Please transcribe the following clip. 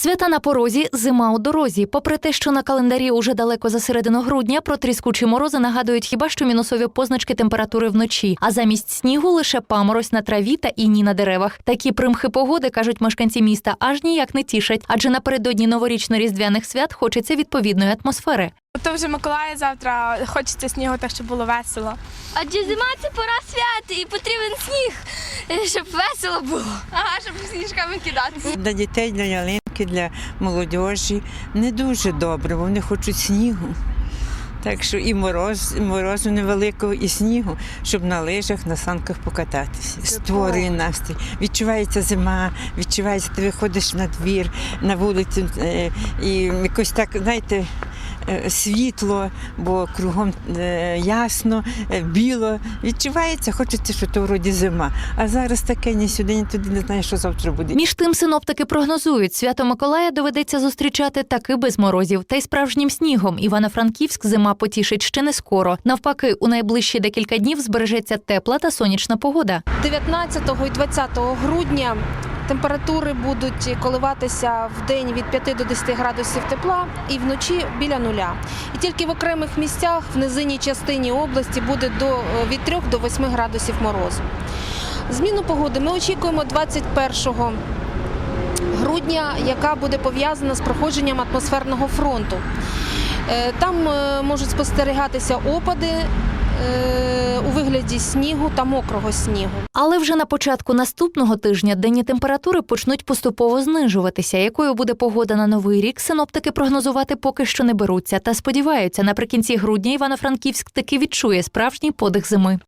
Свята на порозі, зима у дорозі. Попри те, що на календарі уже далеко за середину грудня, про тріскучі морози нагадують хіба що мінусові позначки температури вночі, а замість снігу лише паморозь на траві та іні на деревах. Такі примхи погоди кажуть мешканці міста, аж ніяк не тішать, адже напередодні новорічно-різдвяних свят хочеться відповідної атмосфери. То вже Миколая завтра хочеться снігу, так щоб було весело. Адже зима це пора свят і потрібен сніг, щоб весело було. Ага, щоб сніжками кидатися. Для дітей, для ялинки, для молодіжі не дуже добре, бо вони хочуть снігу. Так що і мороз, і морозу невеликого, і снігу, щоб на лижах, на санках покататися. Створює настрій. Відчувається зима, відчувається, ти виходиш на двір, на вулицю, е, і якось так, знаєте, світло, бо кругом е, ясно, е, біло. Відчувається, хочеться, що то вроді зима. А зараз таке ні сюди, ні туди, не знаю, що завтра буде. Між тим синоптики прогнозують, свято Миколая доведеться зустрічати таки без морозів та й справжнім снігом. Івано-Франківськ зима потішить ще не скоро. Навпаки, у найближчі декілька днів збережеться тепла та сонячна погода. 19 і 20 грудня температури будуть коливатися в день від 5 до 10 градусів тепла і вночі біля нуля. І тільки в окремих місцях в низинній частині області буде до, від 3 до 8 градусів морозу. Зміну погоди ми очікуємо 21 грудня, яка буде пов'язана з проходженням атмосферного фронту. Е, Там е, можуть спостерігатися опади вигляді снігу та мокрого снігу. Але вже на початку наступного тижня денні температури почнуть поступово знижуватися. Якою буде погода на новий рік, синоптики прогнозувати поки що не беруться та сподіваються, наприкінці грудня Івано-Франківськ таки відчує справжній подих зими.